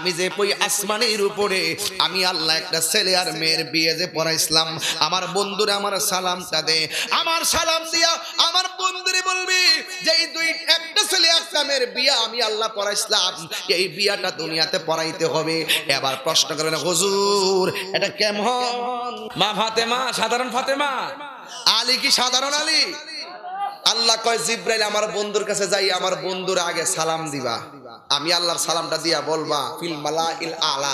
আমি যে ওই আসমানের উপরে আমি আল্লাহ একটা ছেলে আর মেয়ের বিয়ে যে পড়াইছিলাম। আমার বন্ধুরা আমার সালামটা দে। আমার সালাম দিয়া আমার বন্ধুরে বলবি যে এই দুই একটা ছেলে মেয়ের বিয়া আমি আল্লাহ পড়াইছিলাম এই বিয়াটা দুনিয়াতে পড়াইতে হবে। এবার প্রশ্ন করেন হুজুর এটা কেমন? মা ফাতেমা সাধারণ ফাতেমা। আলী কি সাধারণ আলী? আল্লাহ কয় জিব্রাইল আমার বন্ধুর কাছে যাই আমার বন্ধুর আগে সালাম দিবা। আমি আল্লাহর সালামটা দিয়া বলবা, ফিল মালা ইল আলা।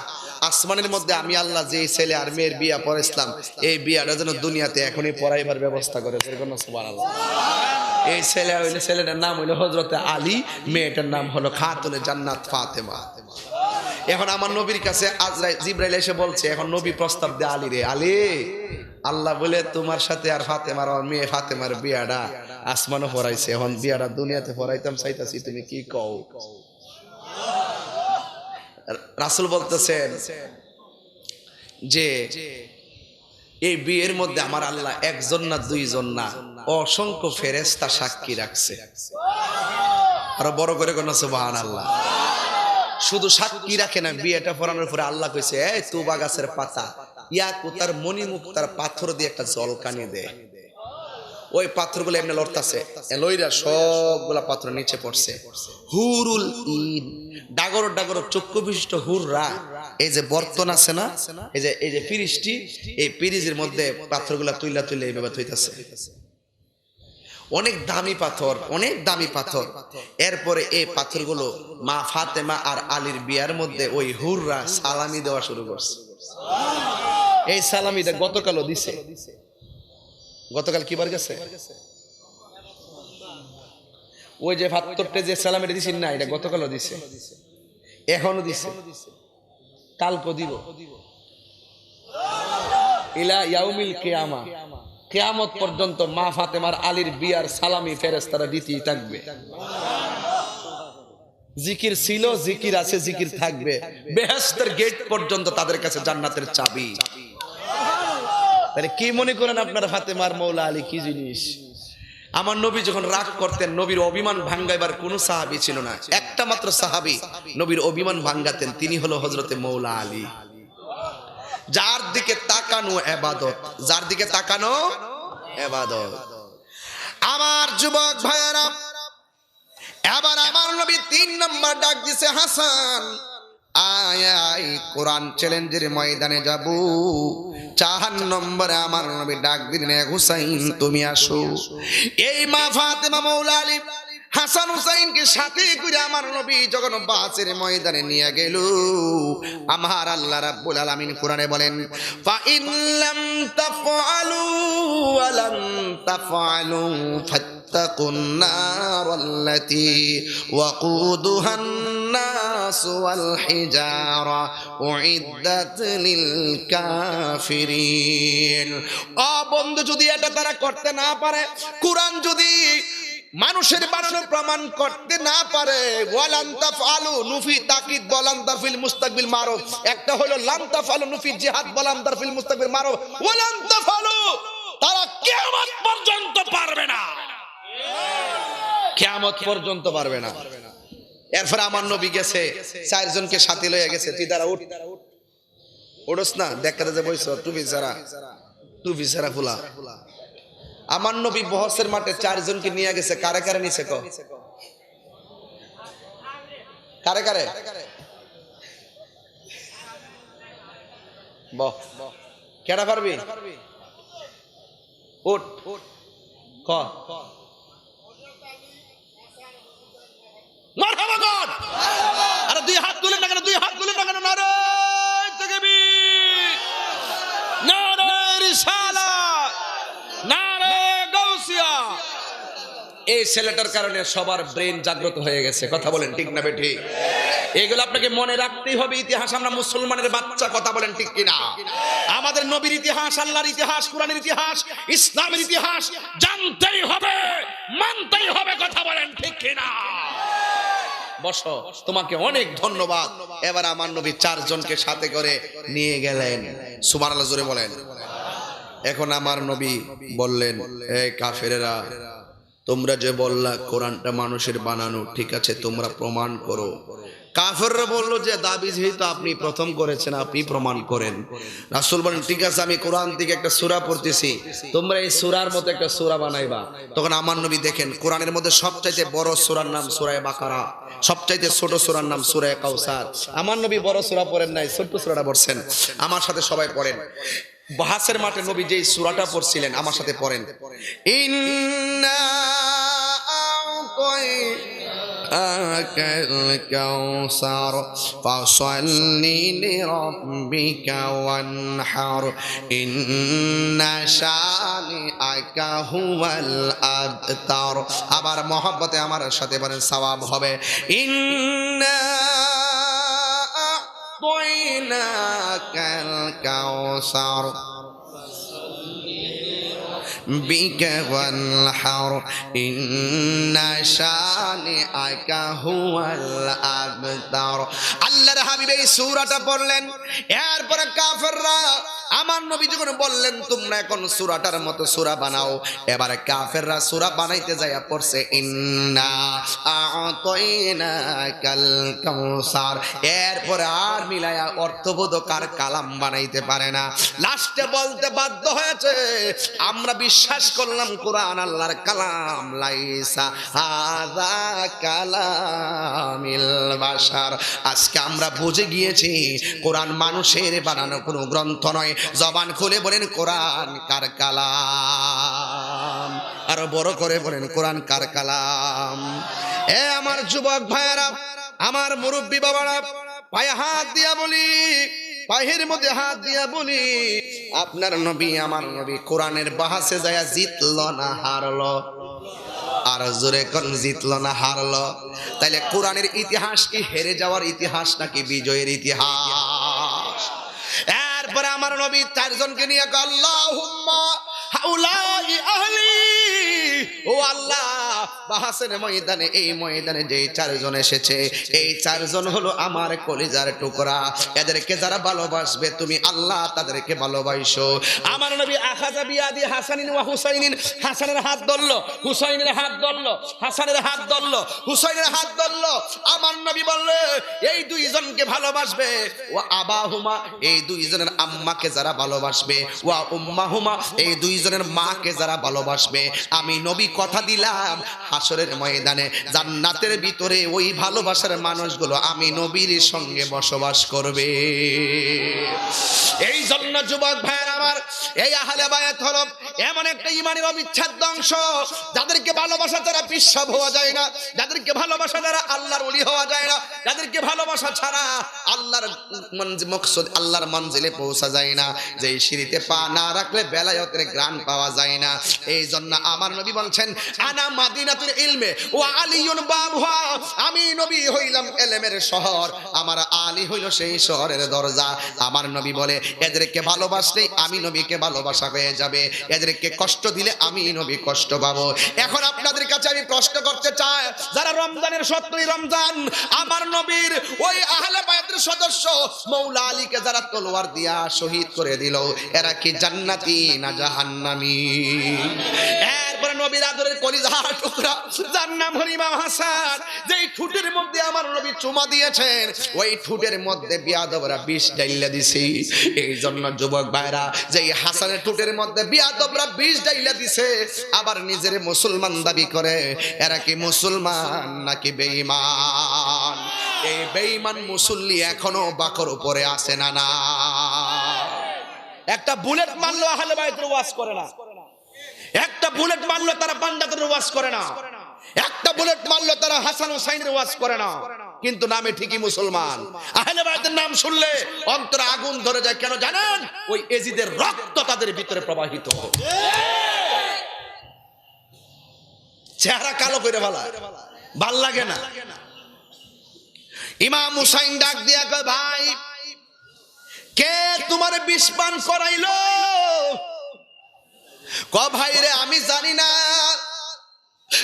আসমানের মধ্যে আমি আল্লাহ যে ছেলে আর মেয়ের বিয়া পড়াইছিলাম এই বিয়াটা যেন দুনিয়াতে এখনই পড়াইবার ব্যবস্থা করে এই ছেলে হইলে ছেলেটার নাম হইল হজরতে আলী, মেয়েটার নাম হলো খাতুনে জান্নাত ফাতেমা। এখন আমার নবীর কাছে আজরাই জিব্রাইল এসে বলছে, এখন নবী প্রস্তাব দে আলী রে, আলী। আল্লাহ বলে, তোমার সাথে আর ফাতেমার আর মেয়ে ফাতেমার বিয়াটা আসমানও পড়াইছে এখন বিয়াটা দুনিয়াতে পড়াইতাম চাইতাছি, তুমি কি কও? রাসুল বলতেছেন যে, এই বিয়ের মধ্যে আমার আল্লাহ একজন না দুইজন না, অসংখ্য ফেরেস্তা সাক্ষী রাখছে। আরও বড় করে কোন সুবাহান আল্লাহ শুধু সাক্ষী রাখে না, বিয়েটা পড়ানোর পরে আল্লাহ কইছে, এই তুবা গাছের পাতা ইয়া কোতার মণিমুখ তার পাথর দিয়ে একটা জল কানিয়ে দেয় ওই পাথরগুলো এমনি লড়তাছে। লইরা সবগুলা পাথর নিচে পড়ছে। হুরুল ইন ডাগর ডাগর চক্ষু বিশিষ্ট হুররা। এই যে বর্তন আছে না? এই যে এই যে পিরিজটি এই পিরিজের মধ্যে পাথরগুলা তুইলা তুইলা এইভাবে থইতাছে। অনেক দামি পাথর, অনেক দামি পাথর। এরপরে এই পাথরগুলো মা ফাতেমা আর আলীর বিয়ার মধ্যে ওই হুররা সালামি দেওয়া শুরু করছে। এই সালামিটা গতকালও দিছে। গতকাল কিবার গেছে? ওই যে পাথরটা যে সালামিটা দিছি না, এটা গতকালও দিছে। এখনও দিছে। কালকে দিব। ইলা ইয়াউমিল পর্যন্ত মা ফাতেমার আলীর বিয়ার সালামি ফেরেস্তারা দিতেই থাকবে। জিকির ছিল, জিকির আছে, জিকির থাকবে। বেহেস্তের গেট পর্যন্ত তাদের কাছে জান্নাতের চাবি। তাহলে কি মনে করেন আপনারা ফাতেমার মৌলা আলী, কি জিনিস? আমার নবী যখন রাগ করতেন, নবীর অভিমান ভাঙ্গাইবার কোনো সাহাবি ছিল না। একটা মাত্র সাহাবি নবীর অভিমান ভাঙ্গাতেন, তিনি হলো হজরতে মৌলা আলী। যার দিকে তাকানো এবাদত, যার দিকে তাকানো এবাদত। আমার যুবক ভাইয়েরা, এবার আমার নবী তিন নম্বর ডাক দিছে, হাসান। আয় আয়, কোরআন চ্যালেঞ্জের ময়দানে যাব। চাহান নম্বরে আমার নবী ডাক দিলেন হুসাইন, তুমি আসো। এই মা ফাতেমা মৌলা আলী হাসান হুসাইনকে সাথে করে আমার নবী যখন বাসের ময়দানে নিয়ে গেল, আমার আল্লাহ রাব্বুল আলামিন কোরআনে বলেন, ফা ইন লাম তাফআলু ওয়া লাম তাফআলু ফাত্তাকুন নার আল্লাতী ওয়াকুদুহান الناس والحجارة أعدت للكافرين ও বন্ধু যদি এটা তারা করতে না পারে কোরআন যদি মানুষের বানানো প্রমাণ করতে না পারে ওয়ালান্তাফ আলু নুফি তাকিদ বলান্তাফিল মুস্তাকবিল মারো একটা হলো লান্তাফ আলু নুফি জিহাদ বলান্তাফিল মুস্তাকবিল মারো ওয়ালান্তাফ আলু তারা কিয়ামত পর্যন্ত পারবে না কিয়ামত পর্যন্ত পারবে না এরপরে আমার নবী গেছে, চারজনকে সাথে লইয়া গেছে। তুই দাঁড়া, উঠ। ওড়স না, দেখাতে যে বইছ টুপি ছাড়া টুপি ছাড়া ফুলা। আমার নবী বহসের মাঠে চারজনকে নিয়ে গেছে, কারে কারে নিছে ক? কারে কারে? বহ। পারবি? উঠ। ক। এই ছেলেটার কারণে সবার ব্রেন জাগ্রত হয়ে গেছে, কথা বলেন ঠিক না বেঠি? এগুলো আপনাকে মনে রাখতেই হবে, ইতিহাস আমরা মুসলমানের বাচ্চা, কথা বলেন ঠিক কিনা? আমাদের নবীর ইতিহাস, আল্লাহর ইতিহাস, কোরআনের ইতিহাস, ইসলামের ইতিহাস, জানতেই হবে, মানতেই হবে, কথা বলেন ঠিক কিনা? বসো, তোমাকে অনেক ধন্যবাদ। এবার আমার নবী চারজনকে সাথে করে নিয়ে গেলেন। সুমান আল্লাহ জোরে বলেন। এখন আমার নবী বললেন এই কাফেরেরা, তোমরা যে বললা কোরআনটা মানুষের বানানো, ঠিক আছে, তোমরা প্রমাণ করো। কাফেররা বলল যে দাবি যেহেতু আপনি প্রথম করেছেন, আপনি প্রমাণ করেন। রাসূল বলেন, ঠিক আছে, আমি কোরআন থেকে একটা সূরা পড়তেছি। তোমরা এই সূরার মতো একটা সূরা বানাইবা। তখন আমার নবী দেখেন, কোরআনের মধ্যে সবচাইতে বড় সূরার নাম সূরায়ে বাকারা, সবচাইতে ছোট সূরার নাম সূরায়ে কাউসার আমার নবী বড় সূরা পড়েন নাই, ছোট্ট সূরাটা পড়ছেন। আমার সাথে সবাই পড়েন। বাহাসের মাঠে নবী যেই সূরাটা পড়ছিলেন, আমার সাথে পড়েন। ইন্না أعطيناك الكوثر فصل لربك وانحر إن شانئك هو الأبتر আবার মহব্বতে আমার সাথে বলেন সওয়াব হবে ইন্না أعطيناك الكوثر بك والحر إن شانئك هو الأبتر আল্লাহর হাবিব এই সূরাটা পড়লেন এরপরে কাফেররা আমার নবী যখন বললেন, তোমরা এখন সুরাটার মতো সূরা বানাও। এবারে কাফেররা সূরা বানাইতে যাইয়া পড়ছে, ইন্না কাউসার। এরপরে আর মিলায়া অর্থবোধকার কালাম বানাইতে পারে না। লাস্টে বলতে বাধ্য হয়েছে, আমরা বিশ্বাস করলাম কোরআন আল্লাহর কালাম, লাইসা হাযা কালামিল বাশার। আজকে আমরা বুঝে গিয়েছি, কোরআন মানুষের বানানো কোনো গ্রন্থ নয় জবান খুলে বলেন, কোরআন কার কালাম? আরও বড় করে বলেন, কোরআন কার কালাম? এ আমার যুবক ভাইয়েরা, আমার মুরব্বী বাবারা, পায়ে হাত দিয়া বলি, পায়ের মধ্যে হাত দিয়া বলি, আপনার নবী, আমার নবী কোরআনের বাহাসে যায় জিতল না হারল? আর জোরে কোন জিতলো না হারল? তাইলে কোরআনের ইতিহাস কি হেরে যাওয়ার ইতিহাস নাকি বিজয়ের ইতিহাস? এরপরে আমার নবী চারজনকে নিয়ে আহলি ও আল্লাহ বাহাসের ময়দানে, এই ময়দানে যে চারজন এসেছে, এই চারজন হলো আমার কলিজার টুকরা। এদেরকে যারা ভালোবাসবে, তুমি আল্লাহ তাদেরকে ভালোবাসো। আমার নবী আখাজা বিয়াদি হাসানিন ওয়া হুসাইনিন হাসানের হাত ধরলো, হুসাইনের হাত ধরলো, হাসানের হাত ধরলো, হুসাইনের হাত ধরলো। আমার নবী বললে, এই দুইজনকে ভালোবাসবে? ও আবাহুমা, এই দুইজনের আম্মাকে যারা ভালোবাসবে। ওয়া উম্মাহুমা, এই দুইজনের মাকে যারা ভালোবাসবে। আমি নবী কথা দিলাম হাসরের ময়দানে জান্নাতের ভিতরে ওই ভালোবাসার মানুষগুলো আমি নবীর সঙ্গে বসবাস করবে। এই জন্য যুবক ভাইয়ের আমার এই আহলে বায়াত হলো এমন একটা ইমানের অবিচ্ছেদ্য অংশ। যাদেরকে ভালোবাসা তারা পিসাব হওয়া যায় না। যাদেরকে ভালোবাসা দ্বারা আল্লাহর ওলি হওয়া যায় না। যাদেরকে ভালোবাসা ছাড়া আল্লাহর মকসুদ আল্লাহর মঞ্জিলে পৌঁছা যায় না। যে সিঁড়িতে পা না রাখলে বেলায়তের গ্রাণ পাওয়া যায় না। এই জন্য আমার নবী বলছেন, আনা মাদিনাতুল ইলমে ও আলিউন বাবুহা। আমি নবী হইলাম এলেমের শহর। আমার আলী হইল সেই শহরের দরজা। আমার নবী বলে, এদেরকে ভালোবাসলে আমি নবীকে ভালোবাসা হয়ে যাবে। এদেরকে কষ্ট দিলে আমি নবী কষ্ট পাবো। এখন আপনাদের কাছে আমি প্রশ্ন করতে চাই, যারা রমজানের সত্যই রমজান, আমার নবীর ওই আহলে বায়াতের সদস্য, মৌলা আলীকে যারা তলোয়ার দিয়া শহীদ করে দিল, এরা কি জান্নাতি না জাহান্নামি? এরপরে যেই আমার চুমা দিয়েছেন, ওই ঠুটের মধ্যে এই জন্য যুবক ভাইরা যে এই হাসানের ঠুটের মধ্যে আবার নিজের মুসলমান দাবি করে, এরা কি মুসলমান নাকি বেঈমান? এই বেঈমান মুসল্লি এখনও বাকর উপরে আসে না না একটা বুলেট মারলো আহলে বাইতের ওয়াজ করে না। একটা বুলেট মারলো তারা বান্দাদের ওয়াজ করে না। একটা বুলেট মারলো তারা হাসান হুসাইনের ওয়াজ করে না। কিন্তু নামে ঠিকই মুসলমান। আহলে বাইতের নাম শুনলে অন্তরে আগুন ধরে যায়। কেন জানেন? ওই এজিদের রক্ত তাদের ভিতরে প্রবাহিত। চেহারা কালো করে ফেলা। ভালো লাগে না। ইমাম হুসাইন ডাক দিয়া কয়, ভাই, কে তোমার বিষ পান করাইলো? ক ভাই রে আমি জানি না।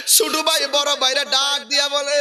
ছোট ভাই বড় ভাইরা ডাক দিয়া বলে